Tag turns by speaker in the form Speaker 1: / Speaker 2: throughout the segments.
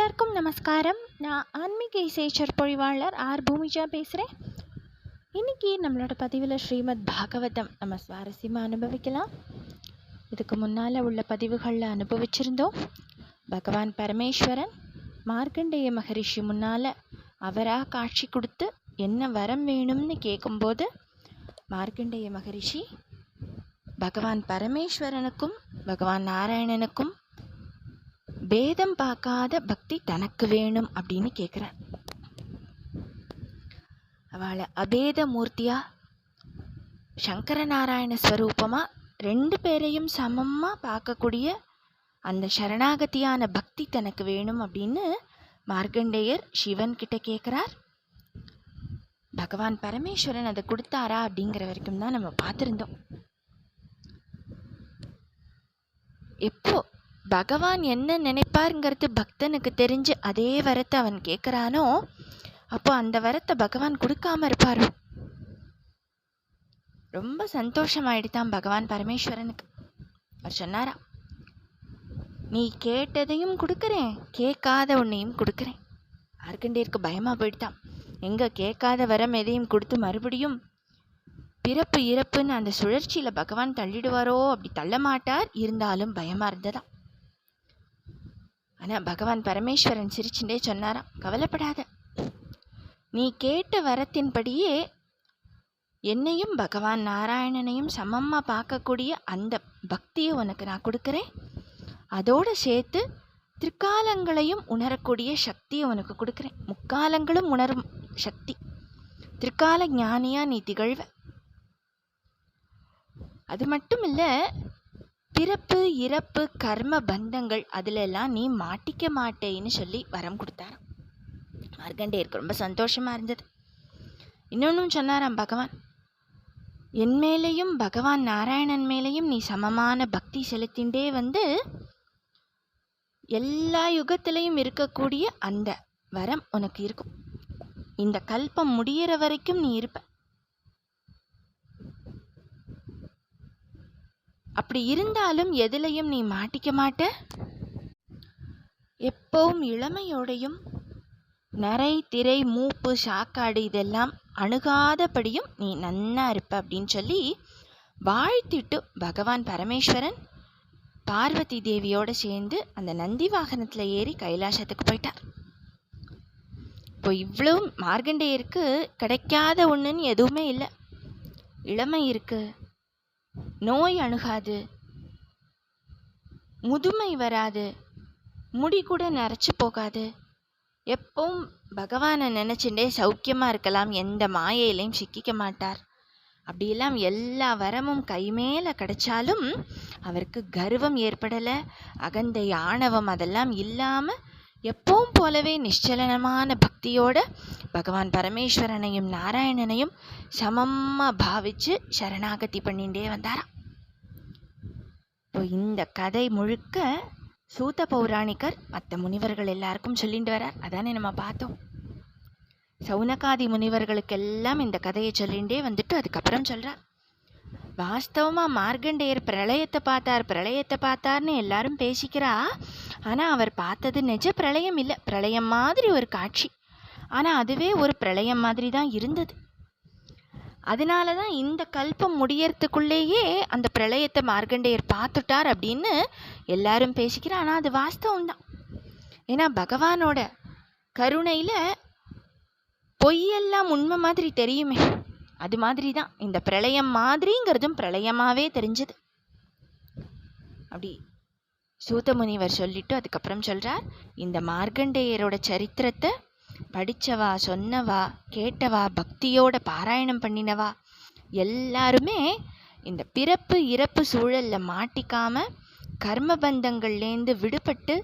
Speaker 1: எல்லாருக்கும் நமஸ்காரம். நான் ஆன்மீக இசைச்சர் பொழிவாளர் ஆர். பூமிஜா பேசுகிறேன் இன்றைக்கி நம்மளோட பதிவில் ஸ்ரீமத் பாகவதம். நம்ம சுவாரஸ்யமாக அனுபவிக்கலாம். இதுக்கு முன்னால் உள்ள பதிவுகளில் அனுபவிச்சிருந்தோம். பகவான் பரமேஸ்வரன் மார்க்கண்டேய மகரிஷி முன்னால் அவராக காட்சி கொடுத்து என்ன வரம் வேணும்னு கேட்கும்போது மார்க்கண்டேய மகரிஷி பகவான் பரமேஸ்வரனுக்கும் பகவான் நாராயணனுக்கும் பேதம் பார்க்காத பக்தி தனக்கு வேணும் அப்படின்னு கேட்குறார் அவளை அபேத மூர்த்தியா சங்கரநாராயண ஸ்வரூபமா? ரெண்டு பேரையும் சமமாக பார்க்கக்கூடிய அந்த சரணாகதியான பக்தி தனக்கு வேணும் அப்படின்னு மார்க்கண்டேயர் சிவன் கிட்ட கேட்குறார் பகவான் பரமேஸ்வரன் அதை கொடுத்தாரா அப்படிங்கிற வரைக்கும் தான் நம்ம பார்த்துருந்தோம். எப்போ பகவான் என்ன நினைப்பாருங்கிறது பக்தனுக்கு தெரிஞ்சு அதே வரத்தை அவன் கேட்குறானோ அப்போ அந்த வரத்தை பகவான் கொடுக்காம இருப்பாரோ. ரொம்ப சந்தோஷமாயிடுதான் பகவான் பரமேஸ்வரனுக்கு. அவர் சொன்னாரா நீ கேட்டதையும் கொடுக்குறேன் கேட்காத உன்னையும் கொடுக்குறேன். மார்க்கண்டேயருக்கு பயமாக போயிட்டான். எங்கே கேட்காத வரம் எதையும் கொடுத்து மறுபடியும் பிறப்பு இறப்புன்னு அந்த சுழற்சியில் பகவான் தள்ளிடுவாரோ அப்படி தள்ள மாட்டார் இருந்தாலும் பயமாக இருந்ததா ஆனால் பகவான் பரமேஸ்வரன் சிரிச்சுட்டே சொன்னாராம் கவலைப்படாத. நீ கேட்ட வரத்தின்படியே என்னையும் பகவான் நாராயணனையும் சமமாக பார்க்கக்கூடிய அந்த பக்தியை உனக்கு நான் கொடுக்குறேன். அதோடு சேர்த்து திருக்காலங்களையும் உணரக்கூடிய சக்தியை உனக்கு கொடுக்குறேன். முக்காலங்களும் உணரும் சக்தி. திருக்கால ஞானியாக நீ திகழ்வ. அது மட்டும் இல்லை பிறப்பு இறப்பு கர்ம பந்தங்கள் அதிலெல்லாம் நீ மாட்டிக்க மாட்டேன்னு சொல்லி வரம் கொடுத்தாராம். மார்கண்டேயருக்கு ரொம்ப சந்தோஷமாக இருந்தது. இன்னொன்றும் சொன்னாராம் பகவான் என் மேலேயும் பகவான் நாராயணன் மேலேயும் நீ சமமான பக்தி செலுத்திண்டே வந்து எல்லா யுகத்திலையும் இருக்கக்கூடிய அந்த வரம் உனக்கு இருக்கும். இந்த கல்பம் முடியிற வரைக்கும் நீ இருப்ப. அப்படி இருந்தாலும் எதுலையும் நீ மாட்டிக்க மாட்ட? எப்பவும் இளமையோடையும் நரை திரை மூப்பு சாக்காடு இதெல்லாம் அணுகாதபடியும் நீ நன்னா இருப்ப அப்படின்னு சொல்லி வாழ்த்திட்டு பகவான் பரமேஸ்வரன் பார்வதி தேவியோட சேர்ந்து அந்த நந்தி வாகனத்தில் ஏறி கைலாசத்துக்கு போயிட்டார். இப்போ இவ்வளோ மார்கண்டேயருக்கு கிடைக்காத ஒன்றுன்னு எதுவுமே இல்லை. இளமை இருக்குது நோய் அணுகாது. முதுமை வராது. முடி கூட நரைச்சி போகாது. எப்பவும் பகவானை நினச்சிண்டே சௌக்கியமாக இருக்கலாம். எந்த மாயையிலையும் சிக்கிக்க மாட்டார். அப்படியெல்லாம் எல்லா வரமும் கைமேல கிடைச்சாலும் அவருக்கு கர்வம் ஏற்படலை. அகந்தை ஆணவம் அதெல்லாம் இல்லாமல் எப்பவும் போலவே நிச்சலனமான பக்தியோட பகவான் பரமேஸ்வரனையும் நாராயணனையும் சமமாக பாவிச்சு சரணாகதி பண்ணிகிட்டே வந்தாராம். இப்போ இந்த கதை முழுக்க சூத்த பௌராணிகர் மற்ற முனிவர்கள் எல்லாருக்கும் சொல்லிட்டு வரார் அதானே நம்ம பார்த்தோம். சவுனகாதி முனிவர்களுக்கெல்லாம் இந்த கதையை சொல்லிகிட்டே வந்துட்டு அதுக்கப்புறம் சொல்கிறார் வாஸ்தவமாக மார்கண்டேயர் பிரளயத்தை பார்த்தார் பிரளயத்தை பார்த்தார்னு எல்லாரும் பேசிக்கிறா. ஆனால் அவர் பார்த்தது நிஜ பிரளயம் இல்லை. பிரளயம் மாதிரி ஒரு காட்சி. ஆனால் அதுவே ஒரு பிரளயம் மாதிரி தான் இருந்தது. அதனால தான் இந்த கல்பம் முடியறதுக்குள்ளேயே அந்த பிரளயத்தை மார்க்கண்டேயர் பார்த்துட்டார் அப்படின்னு எல்லாரும் பேசிக்கிறேன் ஆனால் அது வாஸ்தவம் தான் ஏன்னா பகவானோட கருணையில் பொய்யெல்லாம் உண்மை மாதிரி தெரியுமே. அது மாதிரி தான் இந்த பிரளயம் மாதிரிங்கிறதும் பிரளயமாகவே தெரிஞ்சது. அப்படி சூதமுனிவர் சொல்லிட்டு அதுக்கப்புறம் சொல்கிறார் இந்த மார்க்கண்டேயரோட சரித்திரத்தை படித்தவா சொன்னவா கேட்டவா பக்தியோட பாராயணம் பண்ணினவா எல்லாருமே இந்த பிறப்பு இறப்பு சூழலில் மாட்டிக்காம கர்மபந்தங்கள்லேருந்து விடுபட்டு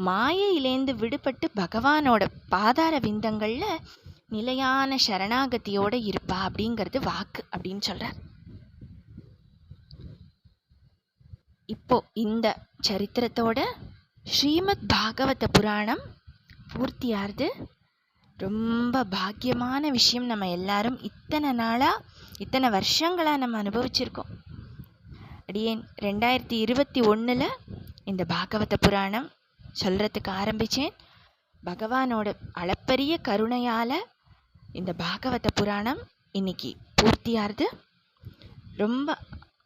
Speaker 1: மாயையிலேருந்து விடுபட்டு பகவானோட பாதார விந்தங்களில் நிலையான சரணாகதியோடு இருப்பா அப்படிங்கிறது வாக்கு அப்படின்னு சொல்கிறார் இப்போ இந்த சரித்திரத்தோட ஸ்ரீமத் பாகவத புராணம் பூர்த்தியாகுது. ரொம்ப பாக்கியமான விஷயம். நம்ம எல்லாரும் இத்தனை நாளாக இத்தனை வருஷங்களாக நம்ம அனுபவிச்சிருக்கோம். அடியேன் ரெண்டாயிரத்தி இருபத்தி ஒன்றில் இந்த பாகவத புராணம் சொல்கிறதுக்கு ஆரம்பித்தேன் பகவானோட அளப்பரிய கருணையால் இந்த பாகவத புராணம் இன்னைக்கு பூர்த்தியாகுது. ரொம்ப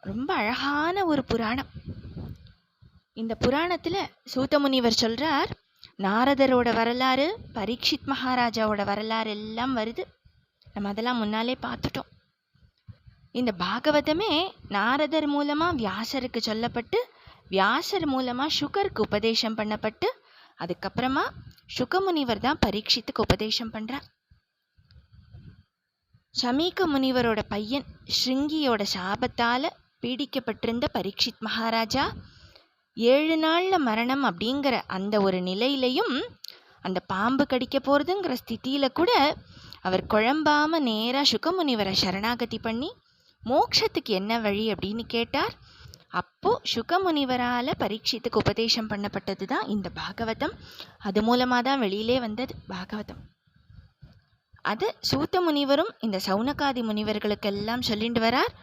Speaker 1: ரொம்ப அழகான ஒரு புராணம். இந்த புராணத்தில் சூத்தமுனிவர் சொல்கிறார் நாரதரோட வரலாறு பரீட்சித் மகாராஜாவோட வரலாறு எல்லாம் வருது. நம்ம அதெல்லாம் முன்னாலே பார்த்துட்டோம். இந்த பாகவதமே நாரதர் மூலமாக வியாசருக்கு சொல்லப்பட்டு வியாசர் மூலமாக சுகருக்கு உபதேசம் பண்ணப்பட்டு அதுக்கப்புறமா சுகமுனிவர் தான் பரீட்சித்துக்கு உபதேசம் பண்ணுறார் சமீக முனிவரோட பையன் ஸ்ருங்கியோட சாபத்தால் பீடிக்கப்பட்டிருந்த பரீட்சித் மகாராஜா ஏழு நாளில் மரணம் அப்படிங்கிற அந்த ஒரு நிலையிலையும் அந்த பாம்பு கடிக்க போகிறதுங்கிற ஸ்தித்தியில் கூட அவர் குழம்பாம நேராக சுகமுனிவரை சரணாகதி பண்ணி மோக்ஷத்துக்கு என்ன வழி அப்படின்னு கேட்டார். அப்போ சுகமுனிவரால் பரீட்சித்துக்கு உபதேசம் பண்ணப்பட்டது தான் இந்த பாகவதம். அது மூலமாக தான் வெளியிலே வந்தது பாகவதம். அது சூத்த முனிவரும் இந்த சவுனகாதி முனிவர்களுக்கெல்லாம் சொல்லிட்டு வரார்.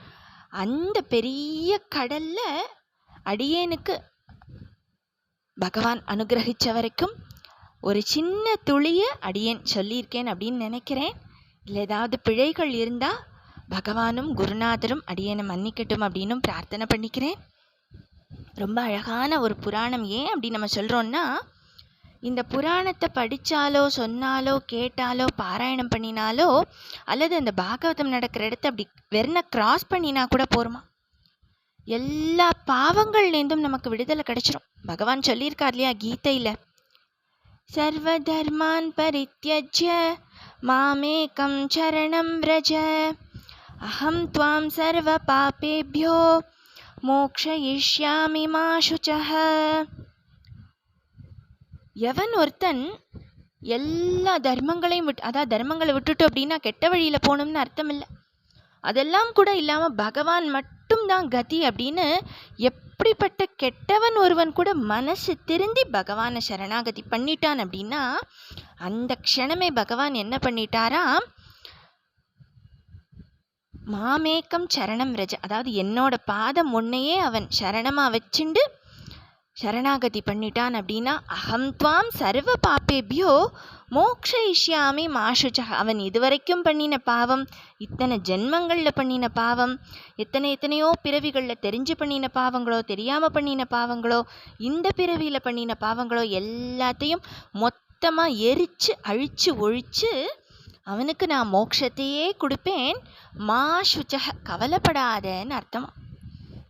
Speaker 1: அந்த பெரிய கடல்ல அடியேனுக்கு பகவான் அனுகிரகிச்ச வரைக்கும் ஒரு சின்ன துளிய அடியேன் சொல்லியிருக்கேன் அப்படின்னு நினைக்கிறேன். இல்லை ஏதாவது பிழைகள் இருந்தால் பகவானும் குருநாதரும் அடியேனை மன்னிக்கட்டும் அப்படின்னும் பிரார்த்தனை பண்ணிக்கிறேன். ரொம்ப அழகான ஒரு புராணம் ஏன் அப்படி நம்ம சொல்கிறோன்னா இந்த புராணத்தை படித்தாலோ சொன்னாலோ கேட்டாலோ பாராயணம் பண்ணினாலோ அல்லது அந்த பாகவதம் நடக்கிற இடத்த அப்படி வெறுன கிராஸ் பண்ணினா கூட போருமா? எல்லா பாவங்கள்லேருந்தும் நமக்கு விடுதலை கிடைச்சிரும். பகவான் சொல்லியிருக்கார் இல்லையா கீதையில்? சர்வ தர்மான் பரித்யஜ்ய மாமேகம் சரணம் ரஜ அகம் துவாம் சர்வ பாபேபியோ மோக்ஷயிஷ்யாமி மா எவன் ஒருத்தன் எல்லா தர்மங்களையும் விட்டு அதாவது தர்மங்களை விட்டுட்டு அப்படின்னா கெட்ட வழியில் போகணும்னு அர்த்தம் இல்லை அதெல்லாம் கூட இல்லாமல் பகவான் மட்டும்தான் கதி அப்படின்னு எப்படிப்பட்ட கெட்டவன் ஒருவன் கூட மனசு திருந்தி பகவானை சரணாகதி பண்ணிட்டான் அப்படின்னா அந்த க்ஷணமே பகவான் என்ன பண்ணிட்டாரா? மாமேக்கம் சரணம் ரஜ அதாவது என்னோட பாதம் ஒன்னையே அவன் சரணமாக வச்சுண்டு சரணாகதி பண்ணிட்டான் அப்படின்னா அகம் துவாம் சர்வ பாப்பேபியோ மோக்ஷயிஷ்யாமி மாஷுச்ச அவன் இதுவரைக்கும் பண்ணின பாவம் இத்தனை ஜென்மங்களில் பண்ணின பாவம் எத்தனை எத்தனையோ பிறவிகளில் தெரிஞ்சு பண்ணின பாவங்களோ தெரியாமல் பண்ணின பாவங்களோ இந்த பிறவியில் பண்ணின பாவங்களோ எல்லாத்தையும் மொத்தமாக எரிச்சு அழிச்சு ஒழிச்சு அவனுக்கு நான் மோட்சத்தையே கொடுப்பேன் மா சுச்சக அர்த்தம்?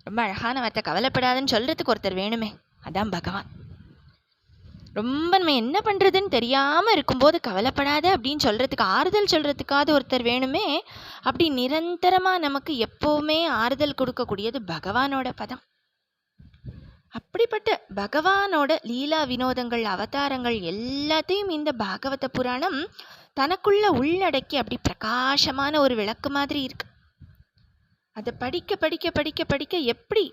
Speaker 1: ரொம்ப அழகான வார்த்தை. கவலைப்படாதுன்னு சொல்கிறதுக்கு ஒருத்தர் வேணுமே. அதான் பகவான். ரொம்ப நம்ம என்ன பண்ணுறதுன்னு தெரியாமல் இருக்கும்போது கவலைப்படாத அப்படின்னு சொல்கிறதுக்கு ஆறுதல் சொல்கிறதுக்காவது ஒருத்தர் வேணுமே அப்படி நிரந்தரமாக நமக்கு எப்போவுமே ஆறுதல் கொடுக்கக்கூடியது பகவானோட பதம். அப்படிப்பட்ட பகவானோட லீலா வினோதங்கள் அவதாரங்கள் எல்லாத்தையும் இந்த பாகவத புராணம் தனக்குள்ள உள்ளடக்கி அப்படி பிரகாசமான ஒரு விளக்கு மாதிரி இருக்கு. அதை படிக்க படிக்க படிக்க படிக்க எப்படி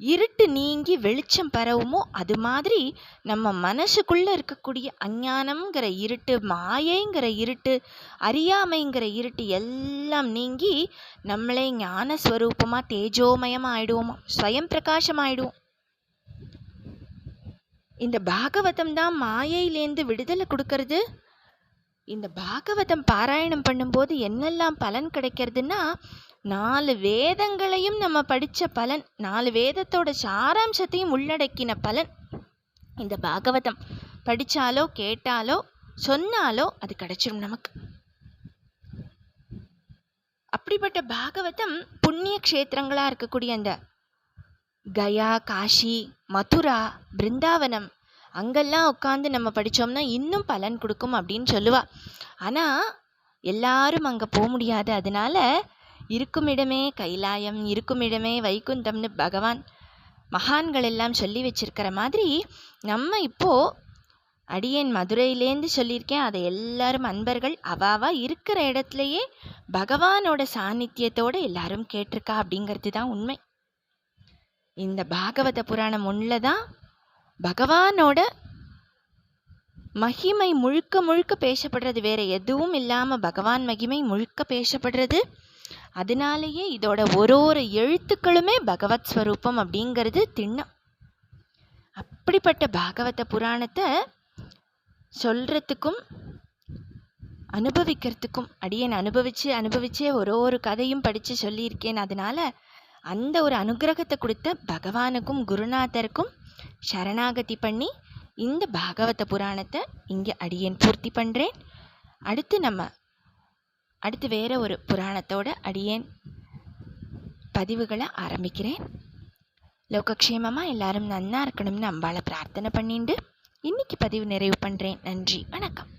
Speaker 1: இருட்டு நீங்கி வெளிச்சம் பரவுமோ அது மாதிரி நம்ம மனசுக்குள்ளே இருக்கக்கூடிய அஞ்ஞானம்ங்கிற இருட்டு மாயைங்கிற இருட்டு அறியாமைங்கிற இருட்டு எல்லாம் நீங்கி நம்மளே ஞான ஸ்வரூபமாக தேஜோமயமாக ஆயிடுவோமா ஸ்வயம் பிரகாசம் ஆயிடுவோம் இந்த பாகவதம் தான் மாயையிலேருந்து விடுதலை கொடுக்கறது. இந்த பாகவதம் பாராயணம் பண்ணும்போது என்னெல்லாம் பலன் கிடைக்கிறதுன்னா நாலு வேதங்களையும் நம்ம படித்த பலன் நாலு வேதத்தோட சாராம்சத்தையும் உள்ளடக்கின பலன். இந்த பாகவதம் படித்தாலோ கேட்டாலோ சொன்னாலோ அது கிடைச்சிடும் நமக்கு. அப்படிப்பட்ட பாகவதம் புண்ணிய க்ஷேத்திரங்களாக இருக்கக்கூடிய அந்த கயா காஷி மதுரா பிருந்தாவனம் அங்கெல்லாம் உட்காந்து நம்ம படித்தோம்னா இன்னும் பலன் கொடுக்கும் அப்படின்னு சொல்லுவா. ஆனால் எல்லாரும் அங்கே போக முடியாது. அதனால இருக்குமிடமே கைலாயம் இருக்குமிடமே வைகுந்தம்னு பகவான் மகான்கள் எல்லாம் சொல்லி வச்சிருக்கிற மாதிரி நம்ம இப்போது அடியேன் மதுரையிலேருந்து சொல்லியிருக்கேன். அதை எல்லாரும் அன்பர்கள் அவாவா இருக்கிற இடத்துலையே பகவானோட சாநித்தியத்தோட எல்லாரும் கேட்டிருக்கா அப்படிங்கிறது தான் உண்மை. இந்த பாகவத புராணம் ஒன்றில் தான் பகவானோட மகிமை முழுக்க முழுக்க பேசப்படுறது. வேற எதுவும் இல்லாமல் பகவான் மகிமை முழுக்க பேசப்படுறது. அதனாலேயே இதோட ஒரு ஒரு எழுத்துக்களுமே பகவத் ஸ்வரூபம் அப்படிங்கிறது திண்ணம். அப்படிப்பட்ட பாகவத புராணத்தை சொல்கிறதுக்கும் அனுபவிக்கிறதுக்கும் அடியேன் அனுபவித்து அனுபவிச்சே ஒரு ஒரு கதையும் படித்து சொல்லியிருக்கேன். அதனால் அந்த ஒரு அனுகிரகத்தை கொடுத்த பகவானுக்கும் குருநாதருக்கும் சரணாகதி பண்ணி இந்த பாகவத புராணத்தை இங்கே அடியேன் பூர்த்தி பண்ணுறேன் அடுத்து நம்ம அடுத்து வேற ஒரு புராணத்தோட அடியேன் பதிவுகளை ஆரம்பிக்கிறேன். லோகக்ஷேமமாக எல்லாரும் நன்னா இருக்கணும்னு அம்பால பிரார்த்தனை பண்ணிண்டு இன்னைக்கு பதிவு நிறைவு பண்ணுறேன் நன்றி. வணக்கம்.